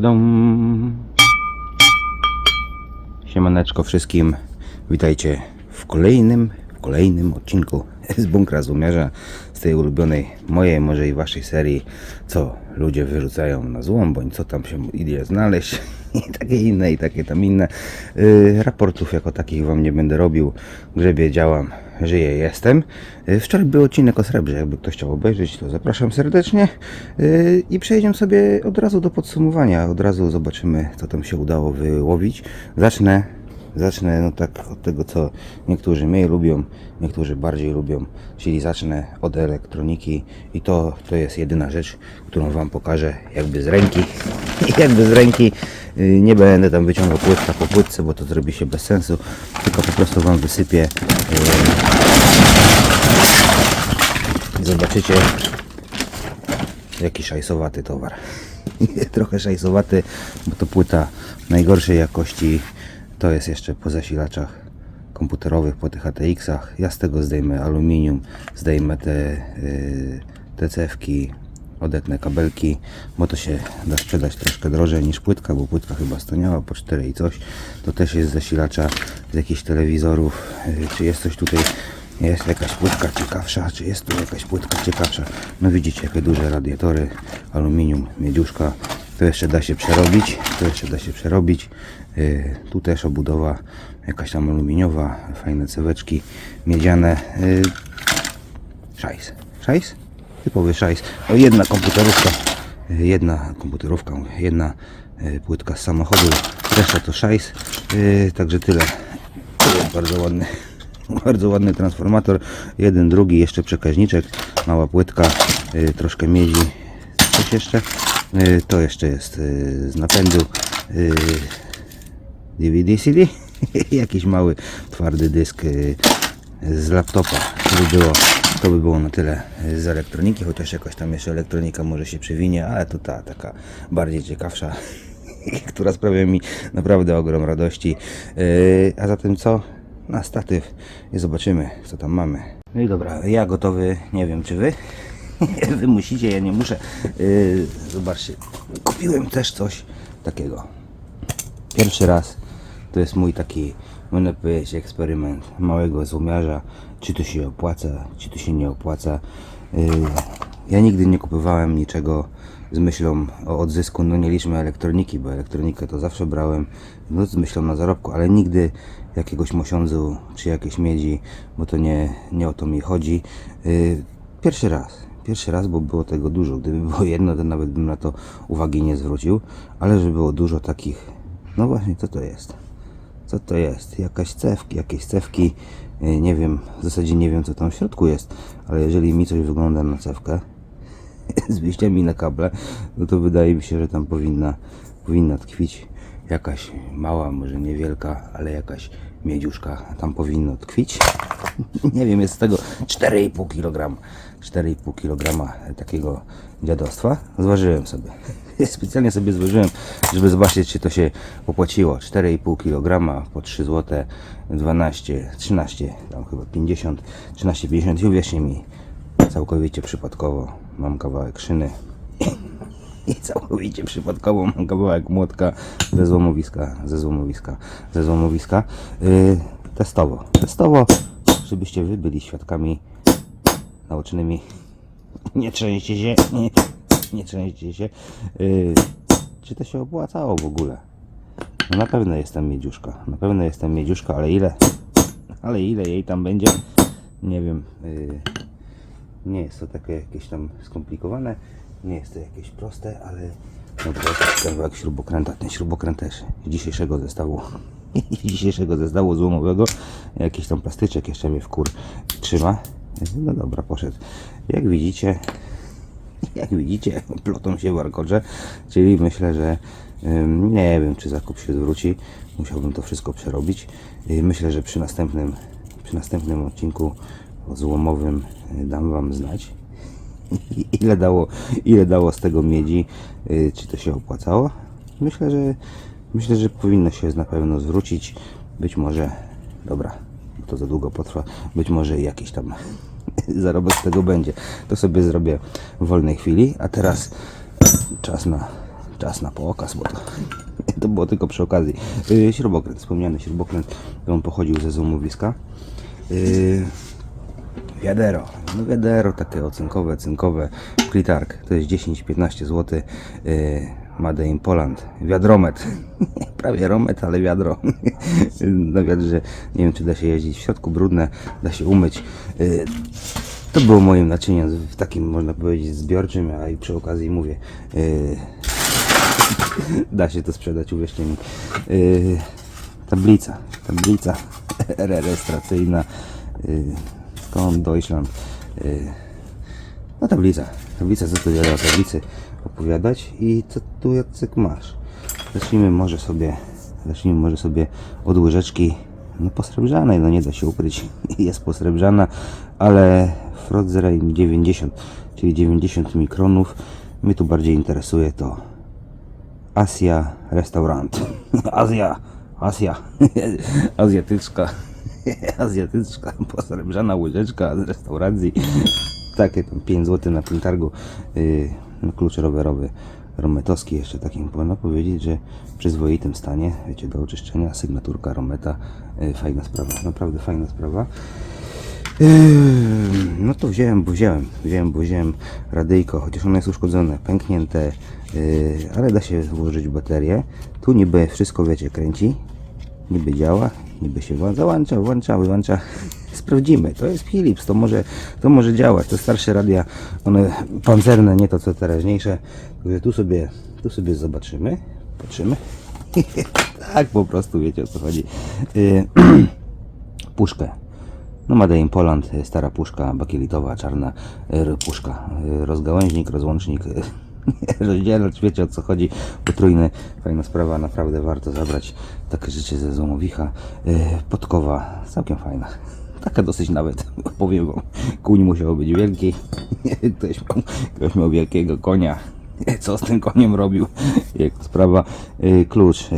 Dum. Siemaneczko wszystkim. Witajcie w kolejnym, kolejnym odcinku z bunkra złomiarza z tej ulubionej mojej, może i waszej serii, co ludzie wyrzucają na złom, bądź co tam się idzie znaleźć i takie inne i takie tam inne. Yy, raportów jako takich wam nie będę robił. Grzebie działam, żyję, jestem. Yy, wczoraj był odcinek o srebrze, jakby ktoś chciał obejrzeć, to zapraszam serdecznie. Yy, I przejdziemy sobie od razu do podsumowania. Od razu zobaczymy, co tam się udało wyłowić. Zacznę Zacznę no tak od tego, co niektórzy mniej lubią, niektórzy bardziej lubią, czyli zacznę od elektroniki i to, to jest jedyna rzecz, którą Wam pokażę jakby z ręki. jakby z ręki Yy, nie będę tam wyciągał płytka po płytce, bo to zrobi się bez sensu, tylko po prostu Wam wysypię. Yy, zobaczycie jaki szajsowaty towar. Trochę szajsowaty, bo to płyta najgorszej jakości. To jest jeszcze po zasilaczach komputerowych, po tych ATX-ach. Ja z tego zdejmę aluminium, zdejmę te, yy, odetnę kabelki, bo to się da sprzedać troszkę drożej niż płytka, bo płytka chyba staniała po 4 i coś. To też jest zasilacza z jakichś telewizorów. Yy, czy jest coś tutaj jest jakaś płytka ciekawsza, czy jest tu jakaś płytka ciekawsza? No widzicie, jakie duże radiatory, aluminium, miedziuszka. To jeszcze da się przerobić, to jeszcze da się przerobić. Yy, tu też obudowa jakaś tam aluminiowa, fajne ceweczki miedziane. Yy, szajs. Szajs? Typowy szajs. O, jedna komputerówka, yy, jedna komputerówka, jedna płytka z samochodu, reszta to szajs. Także tyle. Bardzo ładny. Bardzo ładny transformator. Jeden, drugi, jeszcze przekaźniczek. Mała płytka, y, troszkę miedzi. Coś jeszcze? Y, to jeszcze jest y, z napędu. Y, DVD CD. Jakiś mały, twardy dysk y, z laptopa. To by było, to by było na tyle y, z elektroniki, chociaż jakoś tam jeszcze elektronika może się przywinie, ale to ta taka bardziej ciekawsza, która sprawia mi naprawdę ogrom radości. Y, A zatem co? Na statyw i zobaczymy, co tam mamy. No i dobra, ja gotowy, nie wiem czy wy. Wy musicie, ja nie muszę. Yy, zobaczcie, kupiłem też coś takiego. Pierwszy raz to jest mój taki, można powiedzieć, eksperyment małego złomiarza. Czy to się opłaca, czy to się nie opłaca. Yy, ja nigdy nie kupowałem niczego z myślą o odzysku, no nie liczmy elektroniki, bo elektronikę to zawsze brałem no, z myślą na zarobku, ale nigdy jakiegoś mosiądzu czy jakiejś miedzi, bo to nie, nie o to mi chodzi. Yy, pierwszy raz, pierwszy raz, bo było tego dużo. Gdyby było jedno, to nawet bym na to uwagi nie zwrócił, ale że było dużo takich, no właśnie, co to jest? Co to jest? Jakaś cewki, jakieś cewki, yy, nie wiem, w zasadzie nie wiem co tam w środku jest, ale jeżeli mi coś wygląda na cewkę, z wyjściami na kable, no to wydaje mi się, że tam powinna, powinna tkwić jakaś mała, może niewielka, ale jakaś miedziuszka tam powinno tkwić. Nie wiem, jest z tego 4,5 kg. 4,5 kg takiego dziadostwa. Zważyłem sobie. Specjalnie sobie zważyłem, żeby zobaczyć, czy to się opłaciło. 4,5 kg po 3 zł, 12, 13, tam chyba 50, 13, 50 i uwierzcie mi, całkowicie przypadkowo mam kawałek szyny i całkowicie przypadkowo mam kawałek młotka ze złomowiska, ze złomowiska, ze złomowiska. Yy, testowo, testowo, żebyście wy byli świadkami naocznymi. Nie trzęście się, nie, nie trzęście się. Yy, czy to się opłacało w ogóle? No na pewno jest tam miedziuszka, na pewno jest tam miedziuszka, ale ile? Ale ile jej tam będzie? Nie wiem. Yy, nie jest to takie jakieś tam skomplikowane, nie jest to jakieś proste, ale no to kawałek śrubokręta. Ten śrubokręt też z dzisiejszego zestawu, dzisiejszego zestawu złomowego. Jakiś tam plastyczek jeszcze mnie w kur trzyma. No dobra, poszedł. Jak widzicie, jak widzicie, plotą się warkocze, czyli myślę, że nie wiem, czy zakup się zwróci. Musiałbym to wszystko przerobić. Yy, Myślę, że przy następnym, przy następnym odcinku złomowym yy, dam Wam znać, ile dało, ile dało z tego miedzi, yy, czy to się opłacało. Myślę, że myślę, że powinno się na pewno zwrócić. Być może, dobra, to za długo potrwa, być może jakiś tam zarobek z tego będzie. To sobie zrobię w wolnej chwili, a teraz czas na, czas na pokaz, bo to, to było tylko przy okazji. Yy, śrubokręt, wspomniany śrubokręt, on pochodził ze złomowiska. Yy, Wiadero, no wiadero takie ocynkowe, cynkowe, Klitark, to jest 10-15 zł, yy, Made in Poland, wiadromet, prawie romet, ale wiadro, na wiadrze, nie wiem czy da się jeździć, w środku brudne, da się umyć, yy, to było moim naczyniem w takim, można powiedzieć, zbiorczym, a i przy okazji mówię, yy, da się to sprzedać, uwierzcie mi. Yy, tablica, tablica rejestracyjna, skąd Deutschland. No tablica, tablica, co tu wiele o tablicy opowiadać i co tu Jacek masz? Zacznijmy może sobie, zacznijmy może sobie od łyżeczki, no posrebrzanej, no nie da się ukryć, jest posrebrzana, ale Frodzeraj 90, czyli 90 mikronów, mnie tu bardziej interesuje to Asia Restaurant. Azja, Azja, azjatyczka, azjatyczka, posrebrzana łyżeczka z restauracji. Takie tam 5 zł na Pintargu. Yy, no, klucz rowerowy rometowski jeszcze takim można powiedzieć, że w przyzwoitym stanie, wiecie, do oczyszczenia, sygnaturka Rometa, yy, fajna sprawa, naprawdę fajna sprawa. Yy, No to wziąłem, bo wziąłem, wziąłem, bo wziąłem radyjko, chociaż ono jest uszkodzone, pęknięte, ale da się włożyć baterię. Tu niby wszystko, wiecie, kręci, niby działa, niby się włącza, włącza, wyłącza. Sprawdzimy, to jest Philips, to może, to może działać, to starsze radia, one pancerne, nie to co teraźniejsze. Także Tu sobie, tu sobie zobaczymy, patrzymy. tak po prostu, wiecie o co chodzi. Yy, puszkę. No Made in Poland, y, stara puszka bakielitowa, czarna y, puszka, y, rozgałęźnik, rozłącznik, y, rozdzielacz, wiecie o co chodzi, potrójny, fajna sprawa, naprawdę warto zabrać takie rzeczy ze złomowicha, y, podkowa, całkiem fajna. Taka dosyć nawet, powiem wam, kuń musiał być wielki, ktoś miał, ktoś miał wielkiego konia, co z tym koniem robił, jak sprawa, Y, klucz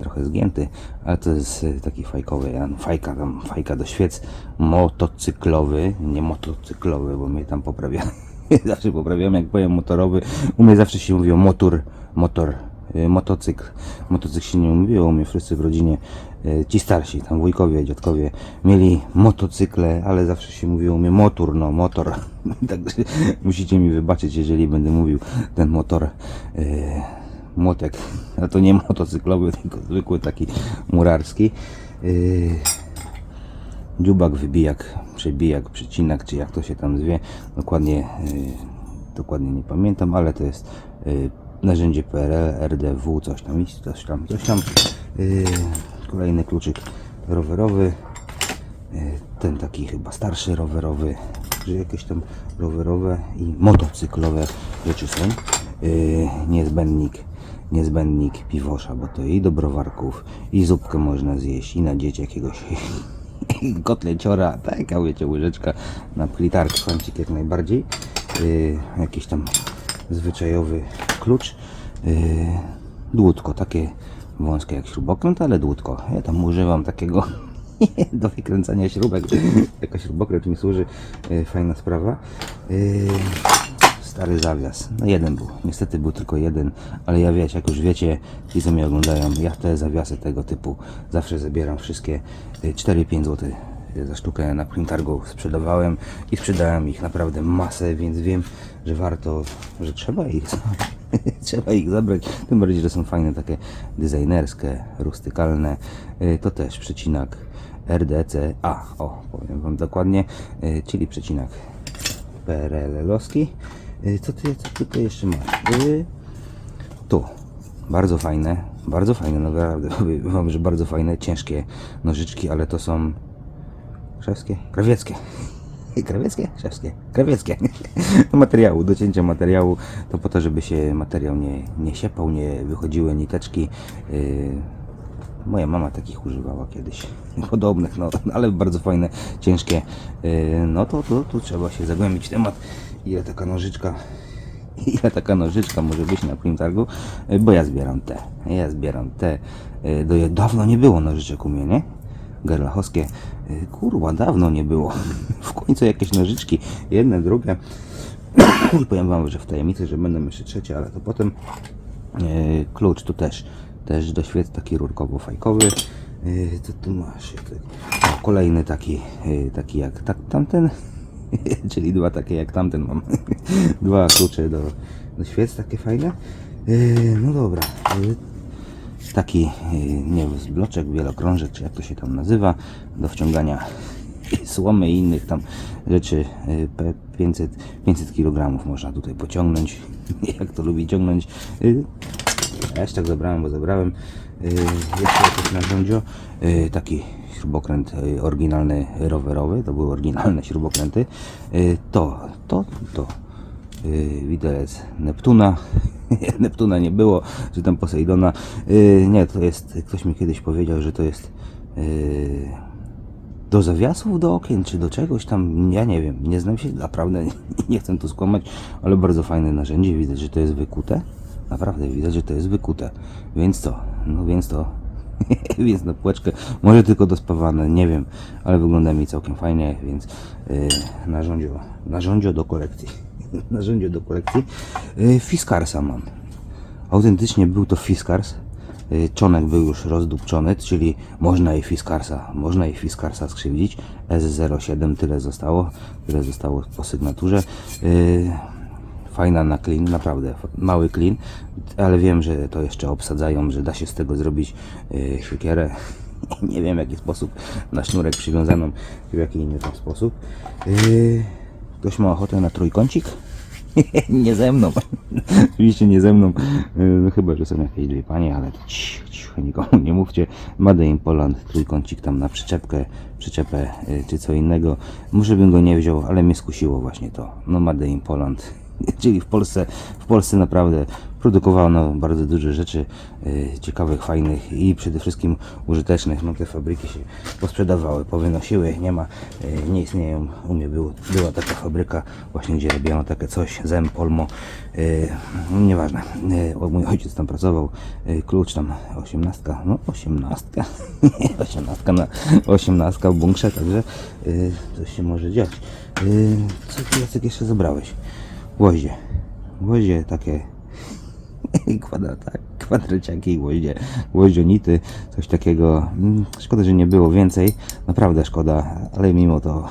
trochę zgięty, ale to jest taki fajkowy, no, fajka tam, fajka do świec, motocyklowy, nie motocyklowy, bo mnie tam poprawia, zawsze poprawiam, jak powiem motorowy, u mnie zawsze się mówiło motor, motor, y, motocykl, motocykl się nie mówiło, u mnie wszyscy w rodzinie, y, ci starsi, tam wujkowie, dziadkowie, mieli motocykle, ale zawsze się mówiło u mnie motor, no motor, także musicie mi wybaczyć, jeżeli będę mówił ten motor, y, młotek, a to nie motocyklowy, tylko zwykły taki murarski. Dziubak, wybijak, przebijak, przecinak, czy jak to się tam zwie, dokładnie, yy, dokładnie nie pamiętam, ale to jest yy, narzędzie PRL, RDW, coś tam, coś tam, coś tam. Yy, kolejny kluczyk rowerowy, ten taki chyba starszy rowerowy, że jakieś tam rowerowe i motocyklowe rzeczy są. Niezbędnik, niezbędnik piwosza, bo to i do browarków, i zupkę można zjeść, i nadzieć jakiegoś kotleciora, taka wiecie, łyżeczka na plitarkę, kącik jak najbardziej. Yy, jakiś tam zwyczajowy klucz. Yy, dłutko, takie wąskie jak śrubokręt, ale dłutko. Ja tam używam takiego do wykręcania śrubek. Jako śrubokręt mi służy. Yy, fajna sprawa. Stary zawias. No jeden był. Niestety był tylko jeden, ale ja wiecie, jak już wiecie, ci co mnie oglądają, ja te zawiasy tego typu zawsze zabieram wszystkie y, 4-5 zł za sztukę na Printargu sprzedawałem i sprzedałem ich naprawdę masę, więc wiem, że warto, że trzeba ich trzeba ich zabrać, tym bardziej, że są fajne takie designerskie, rustykalne, Y, to też przecinak RDC, a o, powiem wam dokładnie, y, czyli przecinak PRL-owski. Y, Co ty, co tutaj jeszcze masz? Y, Tu. Bardzo fajne. Bardzo fajne, naprawdę. Powiem wam, że bardzo fajne, ciężkie nożyczki, ale to są szewskie? Krawieckie. Krawieckie? Szewskie. Krawieckie. Do materiału, do cięcia materiału. To po to, żeby się materiał nie, nie siepał, nie wychodziły niteczki. Y, Moja mama takich używała kiedyś, podobnych, no, ale bardzo fajne, ciężkie. No to tu trzeba się zagłębić w temat, ile taka nożyczka, ile taka nożyczka może być na Printargu, yy, bo ja zbieram te, ja zbieram te. Yy, Do, dawno nie było nożyczek u mnie, nie? Gerlachowskie, yy, kurwa, dawno nie było. W końcu jakieś nożyczki, jedne, drugie. I powiem wam, że w tajemnicy, że będą jeszcze trzecie, ale to potem klucz tu też, też do taki rurkowo-fajkowy. Co tu masz? Kolejny taki, taki jak tak, tamten. Czyli dwa takie jak tamten mam. dwa klucze do, do świec, takie fajne. Yy, no dobra. Yy, taki, yy, nie bloczek, wielokrążek, czy jak to się tam nazywa, do wciągania słomy i innych tam rzeczy. Yy, pe- 500, 500 kg można tutaj pociągnąć, jak to lubi ciągnąć. Ja jeszcze tak zabrałem, bo zabrałem. Yy, jeszcze jakieś narzędzio. Yy, taki śrubokręt yy, oryginalny rowerowy. To były oryginalne śrubokręty. To, to, to. Widelec Neptuna. Neptuna nie było, czy tam Poseidona. Nie, to jest, ktoś mi kiedyś powiedział, że to jest do zawiasów do okien, czy do czegoś tam, ja nie wiem, nie znam się, naprawdę nie chcę tu skłamać, ale bardzo fajne narzędzie, widać, że to jest wykute, naprawdę widać, że to jest wykute, więc to, no więc to, więc na półeczkę, może tylko dospawane, nie wiem, ale wygląda mi całkiem fajnie, więc yy, narzędzio, do kolekcji, narzędzio do kolekcji, yy, Fiskarsa mam, autentycznie był to Fiskars, Y, Czonek był już rozdupczony, czyli można i Fiskarsa, można i Fiskarsa skrzywdzić. S07 tyle zostało, tyle zostało po sygnaturze. Y, Fajna na klin, naprawdę mały klin, ale wiem, że to jeszcze obsadzają, że da się z tego zrobić y, siekierę. Nie wiem w jaki sposób, na sznurek przywiązaną, w jaki inny tam sposób. Y, Ktoś ma ochotę na trójkącik? nie ze mną. Oczywiście nie ze mną. Yy, No chyba, że są jakieś dwie panie, ale cicho, cicho, nikomu nie mówcie. Made in Poland, trójkącik tam na przyczepkę, przyczepę yy, czy co innego. Może bym go nie wziął, ale mnie skusiło właśnie to. No Made in Poland. Czyli w Polsce, w Polsce naprawdę produkowano bardzo dużo rzeczy yy, ciekawych, fajnych i przede wszystkim użytecznych. No te fabryki się posprzedawały, powynosiły, nie ma, yy, nie istnieją. U mnie była taka fabryka właśnie, gdzie robiono takie coś, Zem, Polmo, yy, nieważne. Yy, mój ojciec tam pracował, yy, klucz tam, osiemnastka, no osiemnastka, osiemnastka na osiemnastka w bunkrze, także yy, coś się może dziać. Yy, co Jacek jeszcze zabrałeś? Gwoździe. Gwoździe takie kwadrata, kwadraciaki i gwoździe, gwoździonity, coś takiego. Mm, Szkoda, że nie było więcej, naprawdę szkoda, ale mimo to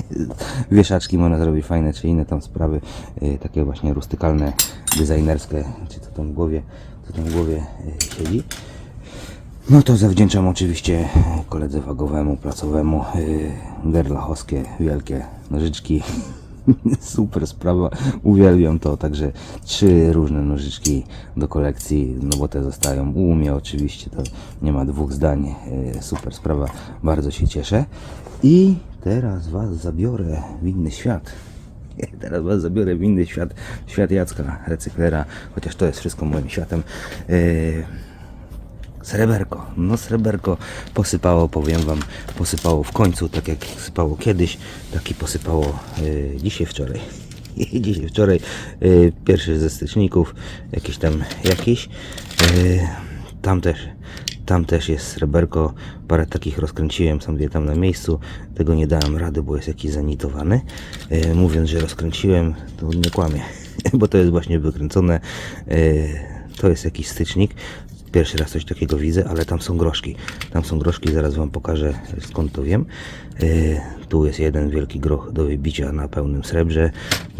wieszaczki można zrobić fajne, czy inne tam sprawy, y, takie właśnie rustykalne, designerskie, czy co tam w głowie, co tam w głowie y, siedzi. No to zawdzięczam oczywiście koledze wagowemu, placowemu, yy, gerlachowskie, wielkie nożyczki. Super sprawa, uwielbiam to, także trzy różne nożyczki do kolekcji, no bo te zostają u mnie oczywiście, to nie ma dwóch zdań, yy, super sprawa, bardzo się cieszę. I teraz Was zabiorę w inny świat. Teraz Was zabiorę w inny świat, świat Jacka, recyklera, chociaż to jest wszystko moim światem. Yy, Sreberko, no sreberko posypało, powiem wam, posypało w końcu, tak jak sypało kiedyś, tak i posypało y, dzisiaj, wczoraj. dzisiaj, wczoraj, y, pierwszy ze styczników, jakiś tam, jakiś, y, tam też, tam też jest sreberko, parę takich rozkręciłem sobie tam na miejscu, tego nie dałem rady, bo jest jakiś zanitowany, mówiąc, że rozkręciłem, to nie kłamie, bo to jest właśnie wykręcone, to jest jakiś stycznik, Pierwszy raz coś takiego widzę, ale tam są groszki. Tam są groszki, zaraz Wam pokażę skąd to wiem. Yy, tu jest jeden wielki groch do wybicia na pełnym srebrze,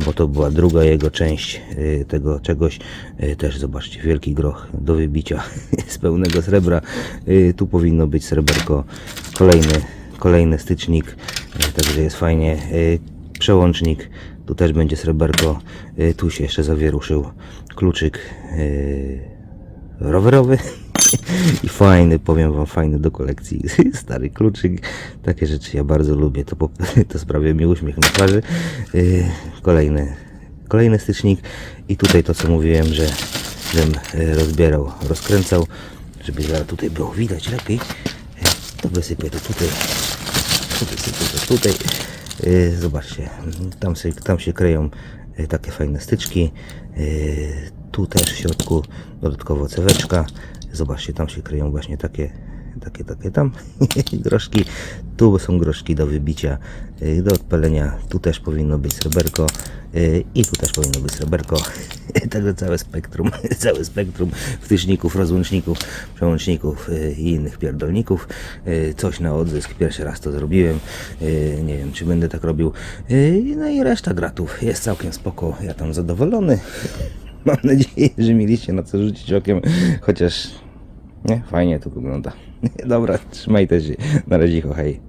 bo to była druga jego część yy, tego czegoś. Yy, też zobaczcie, wielki groch do wybicia z pełnego srebra. Yy, tu powinno być sreberko. Kolejny, kolejny stycznik, yy, także jest fajnie. Yy, przełącznik, tu też będzie sreberko. Tu się jeszcze zawieruszył kluczyk. Rowerowy. I fajny, powiem wam, fajny do kolekcji, stary kluczyk, takie rzeczy ja bardzo lubię, to, po, to sprawia mi uśmiech na twarzy. Yy, kolejny, kolejny stycznik. I tutaj to co mówiłem, że żebym yy, rozbierał, rozkręcał, żeby zaraz tutaj było widać lepiej, yy, to wysypię to tutaj, to wysypię to tutaj, zobaczcie, tam, się- tam się kryją takie fajne styczki, tu też w środku dodatkowo ceweczka. Zobaczcie, tam się kryją właśnie takie, takie, takie tam groszki. Tu są groszki do wybicia, y, do odpalenia. Tu też powinno być sreberko y, i tu też powinno być sreberko. Także całe spektrum, całe spektrum wtyczników, rozłączników, przełączników y, i innych pierdolników. Coś na odzysk, pierwszy raz to zrobiłem. Nie wiem, czy będę tak robił. No i reszta gratów jest całkiem spoko. Ja tam zadowolony. Mam nadzieję, że mieliście na co rzucić okiem, chociaż nie, fajnie to wygląda. Dobra, trzymajcie się. Na razie, hej.